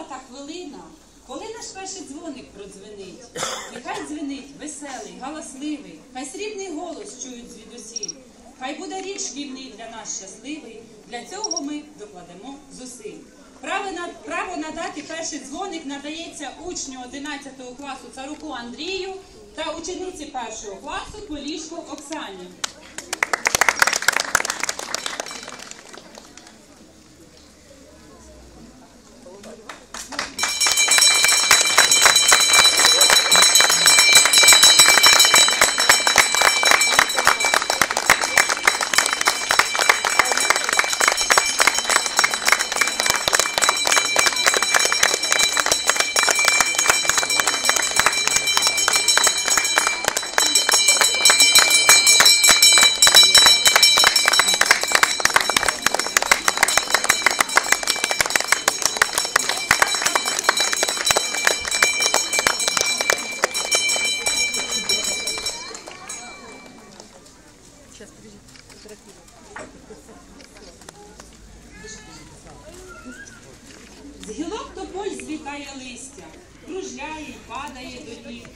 настала та хвилина, коли наш перший дзвоник продзвенить. Нехай дзвенить веселий, галасливий, хай срібний голос чують звідусіль. Хай буде рік шкільний для нас щасливий. Для цього ми докладемо зусиль. Право, на, право надати перший дзвоник надається учню 11 класу Царуку Андрію та учениці першого класу Полішко Оксані. З гілок тополь звітає листя, кружляє падає до ніг.